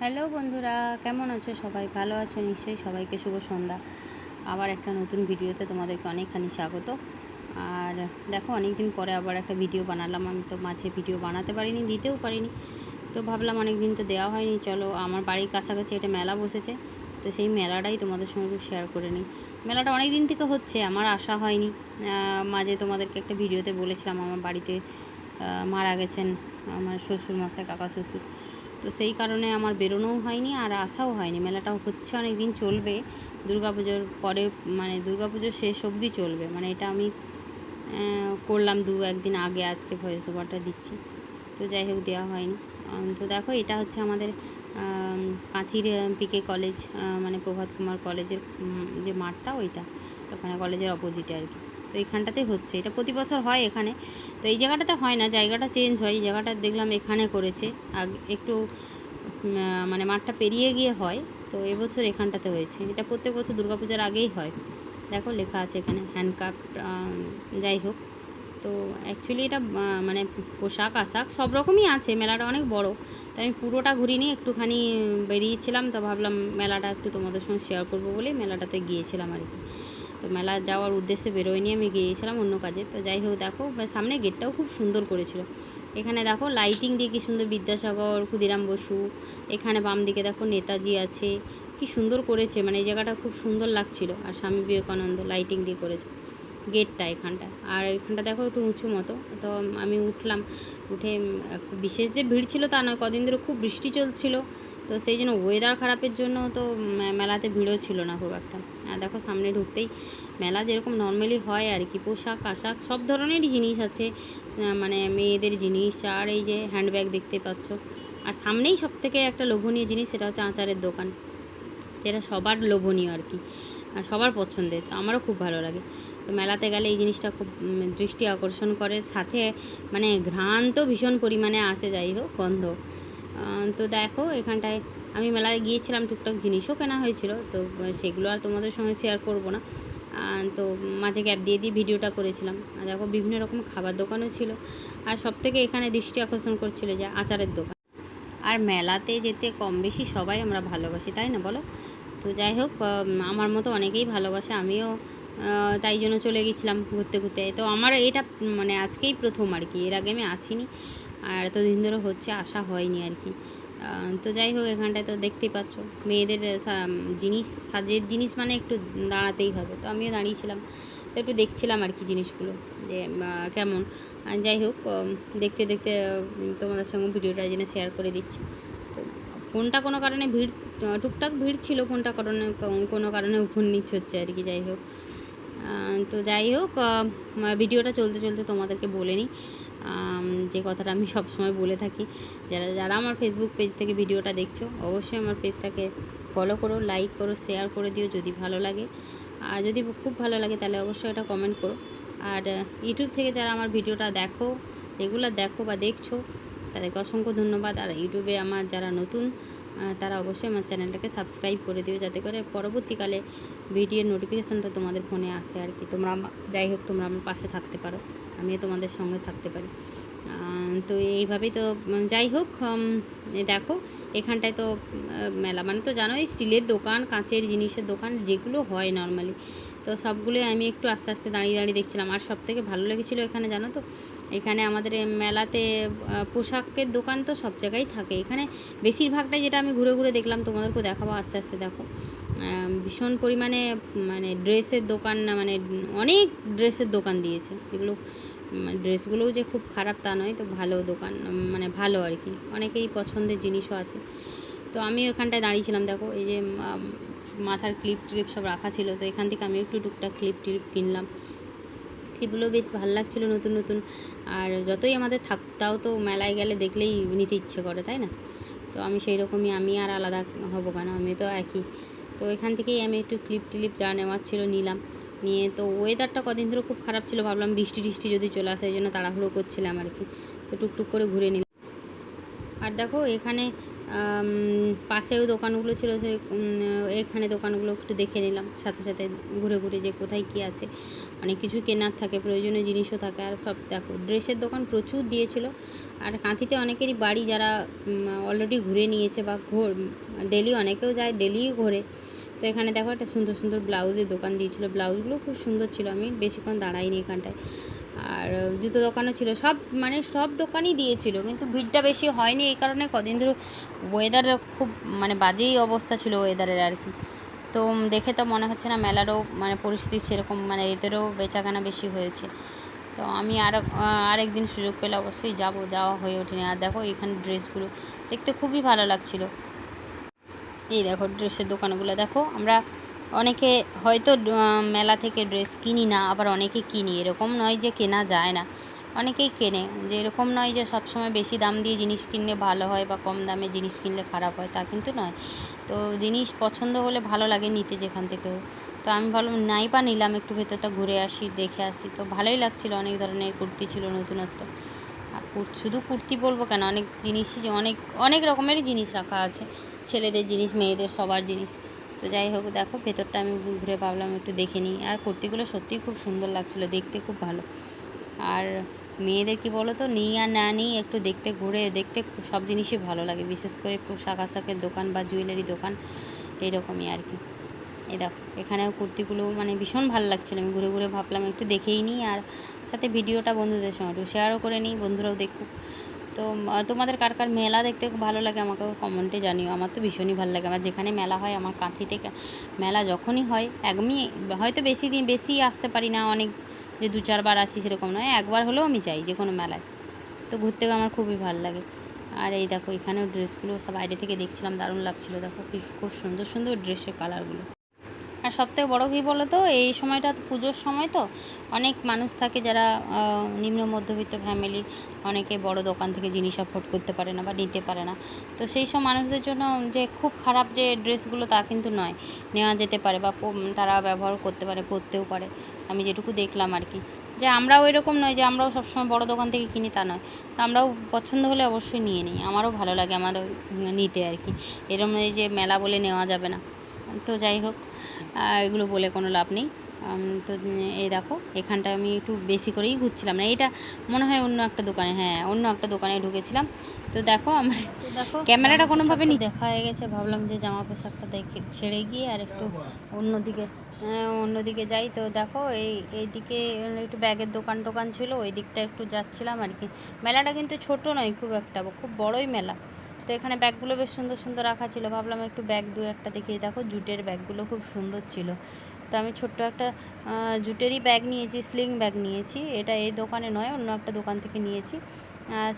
Hello বন্ধুরা, কেমন আছো সবাই? ভালো আছো? নিশ্চয়ই সবাইকে শুভ সন্ধ্যা। আবার একটা নতুন ভিডিওতে তোমাদেরকে অনেকখানি স্বাগত। আর দেখো অনেক দিন পরে আবার একটা ভিডিও বানালাম। আমি তো মাঝে ভিডিও বানাতে পারিনি, দিতেও পারিনি। তো ভাবলাম অনেক দিন তো দেওয়া হয়নি। চলো, আমার বাড়ির কাছাকাছি একটা মেলা বসেছে। তো সেই মেলাটাই তোমাদের সঙ্গে একটু শেয়ার করে নিই। মেলাটা অনেক দিন থেকে হচ্ছে, আমার আশা হয়নি। মাঝে তোমাদেরকে একটা ভিডিওতে বলেছিলাম, আমার বাড়িতে মারা গেছেন আমার শ্বশুর মশাই কাকা শ্বশুর। তো সেই কারণে আমার বেরোনোও হয়নি আর আসাও হয়নি। মেলাটাও হচ্ছে অনেক দিন চলবে। দুর্গাপুজোর পরে মানে দুর্গাপুজোর শেষ অবধি চলবে। মানে এটা আমি করলাম দু একদিন আগে আজকে ভয়েস ওভারটা দিচ্ছি। তো যাই হোক দেওয়া হয়নি। তো দেখো এটা হচ্ছে আমাদের আম, কাঁথির পিকে কলেজ মানে প্রভাত কুমার কলেজের যে মাঠটা ওইটা। ওখানে কলেজের অপোজিটে আর কি। তো এইখানটাতে হচ্ছে। এটা প্রতি বছর হয় এখানে। তো এই জায়গাটাতে হয় না, জায়গাটা চেঞ্জ হয়। এই জায়গাটা দেখলাম এখানে করেছে। আগ, একটু মানে মাঠটা পেরিয়ে গিয়ে হয়। তো এবছর এখানটাতে হয়েছে। এটা প্রত্যেক বছর দুর্গাপূজার আগেই হয়। দেখো, লেখা আছে এখানে হ্যান্ডক্রাফট যাই হোক। তো অ্যাকচুয়ালি এটা মানে পোশাক, আশাক সব রকমই আছে। মেলাটা অনেক বড়। তো আমি পুরোটা ঘুরিনি, একটুখানি বেরিয়েছিলাম। তো ভাবলাম মেলাটা একটু তোমাদের সঙ্গে শেয়ার করব বলেই মেলাটাতে গিয়েছিলাম আর কি। তো মেলা যাওয়ার উদ্দেশ্যে বেরোয়নি, আমি গিয়েছিলাম অন্য কাজে। তো যাই হোক, দেখো সামনে গেটটাও খুব সুন্দর করেছিল। এখানে দেখো লাইটিং দিয়ে কি সুন্দর বিদ্যাসাগর, ক্ষুদিরাম বসু, এখানে বাম দিকে দেখো, নেতাজি আছে। কি সুন্দর করেছে মানে এই জায়গাটা খুব সুন্দর লাগছিল। আর স্বামী বিবেকানন্দ লাইটিং দিয়ে করেছে গেটটা এখানটা আর এখানটা দেখো, একটু উঁচু মতো। তো আমি উঠলাম, উঠে বিশেষ যে ভিড় ছিল তা নয়, কদিন ধরে খুব বৃষ্টি চলছিল। তো সেই জন্য ওয়েদার খারাপের জন্য তো মেলাতে ভিড়ও ছিল না খুব একটা। আর দেখো সামনে ঢুকতেই মেলা যেরকম নর্মালি হয় আর কি, পোশাক, আশাক সব ধরনেরই জিনিস আছে মানে মেয়েদের জিনিস আর এই যে হ্যান্ডব্যাগ দেখতে পাচ্ছ। আর সামনেই সব থেকে একটা লোভনীয় জিনিস সেটা হচ্ছে আচারের দোকান, যেটা সবার লোভনীয় আর কি, আর সবার পছন্দের, তো আমারও খুব ভালো লাগে। তো মেলাতে গেলে এই জিনিসটা খুব দৃষ্টি আকর্ষণ করে, সাথে মানে ঘ্রাণ তো ভীষণ পরিমাণে আসে যাই হোক, গন্ধ। তো দেখো, এখানটায় আমি মেলায় গিয়েছিলাম, টুকটাক জিনিসও কেনা হয়েছিল, তো সেগুলো আর তোমাদের সঙ্গে শেয়ার করব না। তো মাঝে গ্যাপ দিয়ে দিয়ে ভিডিওটা করেছিলাম। আর দেখো, বিভিন্ন রকম খাবার দোকানও ছিল। আর সব থেকে এখানে দৃষ্টি আকর্ষণ করছিল যে আচারের দোকান। আর মেলাতে যেতে কম বেশি সবাই আমরা ভালোবাসি, তাই না বলো? তো যাই হোক আমার মতো অনেকেই ভালোবাসে, আমিও তাই জন্য চলে গেছিলাম ঘুরতে ঘুরতে। তো আমার এটা মানে আজকেই প্রথম আর কি, এর আগে আমি আসিনি। আর এতদিন ধরে হচ্ছে, আসা হয়নি আর কি। তো যাই হোক, এখানটায় তো দেখতেই পাচ্ছ। মেয়েদের জিনিস, সাজের জিনিস মানে একটু দাঁড়াতেই হবে। তো আমিও দাঁড়িয়েছিলাম। তো একটু দেখছিলাম আর কি জিনিসগুলো, যে কেমন। যাই হোক দেখতে দেখতে তোমাদের সঙ্গে ভিডিওটা জন্য শেয়ার করে দিচ্ছি। তো ফোনটা কোনো কারণে ভিড় টুকটাক ভিড় ছিল, ফোনটা কারণে, কোনো কারণে ফোন নিচ হচ্ছে আর কি, যাই হোক। তো যাই হোক ভিডিওটা চলতে চলতে তোমাদেরকে বলে নিই। যে কথাটা আমি সব সময় বলে থাকি, যারা যারা আমার ফেসবুক পেজ থেকে ভিডিওটা দেখছ, অবশ্যই আমার পেজটাকে ফলো করো লাইক করো শেয়ার করে দিও যদি ভালো লাগে। আর যদি খুব ভালো লাগে তাহলে অবশ্যই এটা কমেন্ট করো। আর ইউটিউব থেকে যারা আমার ভিডিওটা দেখো রেগুলার দেখো বা দেখছ, তাদেরকে অসংখ্য ধন্যবাদ। আর ইউটিউবে আমার যারা নতুন তারা অবশ্যই আমার চ্যানেলটাকে সাবস্ক্রাইব করে দিও, যাতে করে পরবর্তীকালে ভিডিওর নোটিফিকেশানটা তোমাদের ফোনে আসে আর কি। তোমরা যাই হোক, তোমরা আমার পাশে থাকতে পারো। আমিও তোমাদের সঙ্গে থাকতে পারি। তো এইভাবেই তো যাই হোক দেখো, এখানটায় তো মেলা মানে তো জানোই, স্টিলের দোকান, কাঁচের জিনিসের দোকান, যেগুলো হয় নর্মালি তো সবগুলোই আমি একটু আস্তে আস্তে দাঁড়িয়ে দাঁড়িয়ে দেখছিলাম। আর সব থেকে ভালো লেগেছিলো এখানে, জানো তো, এখানে আমাদের মেলাতে পোশাকের দোকান তো সব জায়গায় থাকে। এখানে বেশিরভাগটাই যেটা আমি ঘুরে ঘুরে দেখলাম তোমাদেরকে দেখাবো, আস্তে আস্তে দেখো। ভীষণ পরিমাণে মানে ড্রেসের দোকান না মানে অনেক ড্রেসের দোকান দিয়েছে। এগুলো মানে ড্রেসগুলোও যে খুব খারাপ তা নয়, তো ভালো দোকান মানে ভালো আর কি। অনেকেই পছন্দের জিনিসও আছে। তো আমি ওখানটায় দাঁড়িয়েছিলাম, দেখো, এই যে মাথার ক্লিপ ট্লিপ সব রাখা ছিল, তো এখান থেকে আমি একটু টুকটাক ক্লিপ টিপ কিনলাম। ক্লিপগুলো বেশ ভালো লাগছিল নতুন নতুন। আর যতই আমাদের থাক, তাও তো মেলায় গেলে দেখলেই নিতে ইচ্ছে করে, তাই না? তো আমি সেই রকমই আমি আর আলাদা হব কেন? আমি তো একই। তো এখান থেকেই আমি একটু ক্লিপ টিলিপ যা নেওয়ার ছিল নিলাম। নিয়ে তো ওয়েদারটা কদিন ধরে খুব খারাপ ছিল, ভাবলাম বৃষ্টি টিষ্টি যদি চলে আসে, এই জন্য তাড়াহুড়ো করছিলাম আর কি। তো টুকটুক করে ঘুরে নিলাম। আর দেখো এখানে পাশেও দোকানগুলো ছিল, সে এখানে দোকানগুলো একটু দেখে নিলাম। সাথে সাথে ঘুরে ঘুরে যে কোথায় কী আছে। অনেক কিছু কেনার থাকে, প্রয়োজনীয় জিনিসও থাকে। আর সব, দেখো, ড্রেসের দোকান প্রচুর দিয়েছিল। আর কাঁথিতে অনেকেরই বাড়ি যারা অলরেডি ঘুরে নিয়েছে বা ঘোর, ডেলি অনেকেও যায় ডেলিই ঘোরে। তো এখানে দেখো একটা সুন্দর সুন্দর ব্লাউজের দোকান দিয়েছিল। ব্লাউজগুলো খুব সুন্দর ছিল। আমি বেশিক্ষণ দাঁড়াইনি এখানটায়। আর জুতো দোকানও ছিল। সব মানে সব দোকানই দিয়েছিল, কিন্তু ভিড়টা বেশি হয়নি এই কারণে কদিন ধরে ওয়েদার খুব মানে বাজেই অবস্থা ছিল ওয়েদারের আর কি। তো দেখে তো মনে হচ্ছে না মেলারও মানে পরিস্থিতি সেরকম মানে এদেরও বেচাকেনা বেশি হয়েছে। তো আমি আর, আরেক দিন সুযোগ পেলে অবশ্যই যাব, যাওয়া হয়ে ওঠেনি। আর দেখো এখানে ড্রেসগুলো, দেখতে খুবই ভালো লাগছিল। এই দেখো ড্রেসের দোকানগুলো, দেখো আমরা অনেকে হয়তো মেলা থেকে ড্রেস কিনি না, আবার অনেকে কিনি। এরকম নয় যে কেনা যায় না। অনেকেই কেনে। যে এরকম নয় যে সবসময় বেশি দাম দিয়ে জিনিস কিনলে ভালো হয় বা কম দামে জিনিস কিনলে খারাপ হয়, তা কিন্তু নয়। তো জিনিস পছন্দ হলে ভালো লাগে নিতে যেখান থেকেও। তো আমি ভাবলাম নাই বা নিলাম, একটু ভেতরটা ঘুরে আসি, দেখে আসি। তো ভালোই লাগছিল, অনেক ধরনের কুর্তি ছিল নতুনত্ব। আর শুধু কুর্তি বলব কেন, অনেক জিনিসই অনেক অনেক রকমেরই জিনিস রাখা আছে। ছেলেদের জিনিস, মেয়েদের, সবার জিনিস। তো যাই হোক, দেখো ভেতরটা আমি ঘুরে ভাবলাম একটু দেখে নিই। আর কুর্তিগুলো সত্যিই খুব সুন্দর লাগছিল, দেখতে খুব ভালো। আর মেয়েদের কি বলো তো, নিই আর না নিই, একটু দেখতে ঘুরে, দেখতে সব জিনিসই ভালো লাগে। বিশেষ করে পোশাক আশাকের দোকান বা জুয়েলারি দোকান, এইরকমই আর কি। এই দেখো, এখানেও কুর্তিগুলো মানে ভীষণ ভালো লাগছিল। আমি ঘুরে ঘুরে ভাবলাম একটু দেখেই নিই, আর সাথে ভিডিওটা বন্ধুদের সঙ্গে একটু শেয়ারও করে নিই। বন্ধুরাও দেখুক। তো তোমাদের কার কার মেলা দেখতে খুব ভালো লাগে আমাকে কমেন্টে জানিও। আমার তো ভীষণই ভালো লাগে। আমার যেখানে মেলা হয়, আমার কাঁথি থেকে মেলা যখনই হয় একদমই হয়তো বেশি দিন বেশি আসতে পারি না অনেক, যে দু চারবার আসি সেরকম নয়, একবার হলেও আমি যাই যে কোনো মেলায়। তো ঘুরতে আমার খুবই ভালো লাগে। আর এই দেখো, এখানেও ড্রেসগুলো সব বাইরে থেকে দেখছিলাম, দারুণ লাগছিল। দেখো খুব সুন্দর সুন্দর ড্রেসের কালারগুলো সবথেকে বড়ো কী বলো তো এই সময়টা পুজোর সময় তো অনেক মানুষ থাকে যারা নিম্ন মধ্যবিত্ত ফ্যামিলির অনেকে বড় দোকান থেকে জিনিস অ্যাফোর্ড করতে পারে না বা নিতে পারে না। তো সেই সব মানুষদের জন্য যে খুব খারাপ যে ড্রেসগুলো তা কিন্তু নয়। নেওয়া যেতে পারে বা তারা ব্যবহার করতে পারে, পরতেও পারে। আমি যেটুকু দেখলাম আর কি। যে আমরাও এরকম নয় যে আমরাও সবসময় বড় দোকান থেকে কিনি তা নয়। তো আমরাও পছন্দ হলে অবশ্যই নিয়ে নিই। আমারও ভালো লাগে, আমারও নিতে আর কি। এরকম নয় যে মেলা বলে নেওয়া যাবে না। তো যাই হোক। এগুলো বলে কোনো লাভ নেই। তো এই দেখো এখানটায় আমি একটু বেশি করেই ঘুরছিলাম না। এটা মনে হয় অন্য একটা দোকানে হ্যাঁ অন্য একটা দোকানে ঢুকেছিলাম। তো দেখো আমার দেখো ক্যামেরাটা কোনোভাবে নি দেখা হয়ে গেছে ভাবলাম যে জামা পোশাকটা দেখে ছেড়ে গিয়ে আর একটু অন্যদিকে আহ, অন্যদিকে যাই। তো দেখো এই এইদিকে একটু ব্যাগের দোকান টোকান ছিল ওই দিকটা একটু যাচ্ছিলাম আর কি। মেলাটা কিন্তু ছোট নয় খুব একটা খুব বড়ই মেলা। তো এখানে ব্যাগগুলো বেশ সুন্দর সুন্দর রাখা ছিল। ভাবলাম একটু ব্যাগ দু একটা দেখিয়ে দেখো, জুটের ব্যাগগুলো খুব সুন্দর ছিল। তো আমি ছোট্ট একটা জুটেরই ব্যাগ নিয়েছি স্লিং ব্যাগ নিয়েছি। এটা এই দোকানে নয়, অন্য একটা দোকান থেকে নিয়েছি।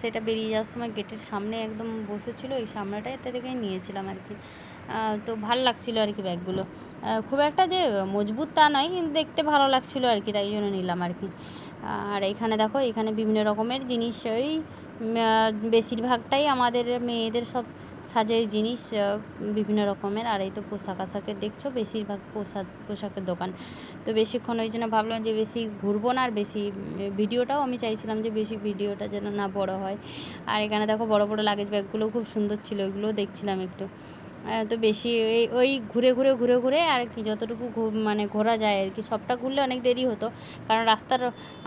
সেটা বেরিয়ে যাওয়ার সময় গেটের সামনে একদম বসেছিল, এই সামনেটায় এটা থেকে নিয়েছিলাম আর কি। তো ভালো লাগছিল আর কি ব্যাগগুলো। খুব একটা যে মজবুত তা নয়, কিন্তু দেখতে ভালো লাগছিল আর কি, তাই জন্য নিলাম আর কি। আর এখানে দেখো, এখানে বিভিন্ন রকমের জিনিস ওই বেশিরভাগটাই আমাদের মেয়েদের সব সাজের জিনিস বিভিন্ন রকমের। আর এই তো পোশাক আশাকের দেখছ, বেশিরভাগ পোশাক, পোশাকের দোকান। তো বেশিক্ষণ ওই জন্য ভাবলাম যে বেশি ঘুরবো না, আর বেশি ভিডিওটাও আমি চাইছিলাম যে বেশি ভিডিওটা যেন না বড় হয়। আর এখানে দেখো বড় বড় লাগেজ ব্যাগগুলো খুব সুন্দর ছিল, ওইগুলোও দেখছিলাম একটু। তো বেশি ওই ওই ঘুরে ঘুরে ঘুরে ঘুরে আর কি যতটুকু মানে ঘোরা যায় আর কি। সবটা ঘুরলে অনেক দেরি হতো। কারণ রাস্তার,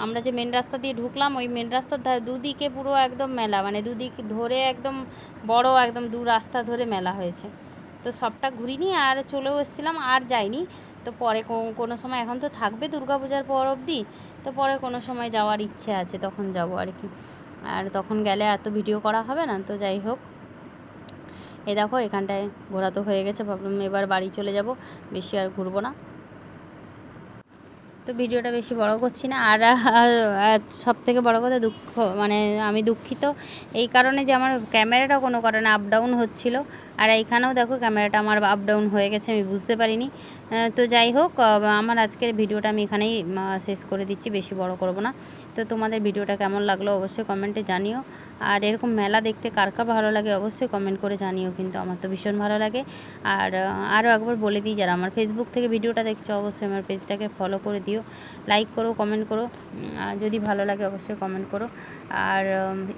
আমরা যে মেন রাস্তা দিয়ে ঢুকলাম, ওই মেন রাস্তার ধারে দুদিকে পুরো একদম মেলা। মানে দুদিক ধরে একদম বড়, একদম দু রাস্তা ধরে মেলা হয়েছে। তো সবটা ঘুরিনি আর চলেও এসেছিলাম, আর যাইনি। তো পরে কোনো সময় এখন তো থাকবে দুর্গাপূজার পর অবধি। তো পরে কোনো সময় যাওয়ার ইচ্ছে আছে, তখন যাব আর কি। আর তখন গেলে এত ভিডিও করা হবে না, তো যাই হোক। এই দেখো, এখানটায় ঘোরা তো হয়ে গেছে, ভাবলাম এবার বাড়ি চলে যাব, বেশি আর ঘুরবো না। তো ভিডিওটা বেশি বড় করছি না, আর সব থেকে বড় কথা দুঃখ মানে আমি দুঃখিত এই কারণে যে আমার ক্যামেরাটা কোনো কারণে আপ ডাউন হচ্ছিল। আর এইখানেও দেখো, ক্যামেরাটা আমার আপ ডাউন হয়ে গেছে, আমি বুঝতে পারিনি। তো যাই হোক আমার আজকের ভিডিওটা আমি এখানেই শেষ করে দিচ্ছি, বেশি বড় করব না। তো তোমাদের ভিডিওটা কেমন লাগল অবশ্যই কমেন্টে জানিও। আর এরকম মেলা দেখতে কার কার ভালো লাগে অবশ্যই কমেন্ট করে জানিও, কিন্তু আমার তো ভীষণ ভালো লাগে। আর আরও একবার বলে দিই, যারা আমার ফেসবুক থেকে ভিডিওটা দেখছ, অবশ্যই আমার পেজটাকে ফলো করে দিও। লাইক করো কমেন্ট করো যদি ভালো লাগে অবশ্যই কমেন্ট করো। আর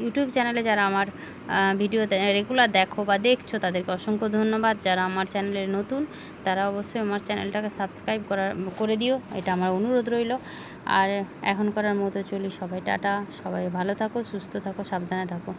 ইউটিউব চ্যানেলে যারা আমার ভিডিও রেগুলার দেখো বা দেখছ, তাদেরকে অসংখ্য ধন্যবাদ। যারা আমার চ্যানেলে নতুন তারা অবশ্যই আমার চ্যানেলটাকে সাবস্ক্রাইব করার, করে দিও, এটা আমার অনুরোধ রইল। আর এখন করার মতো চলি সবাই, টাটা, সবাই ভালো থাকো, সুস্থ থাকো, সাবধানে থাকো।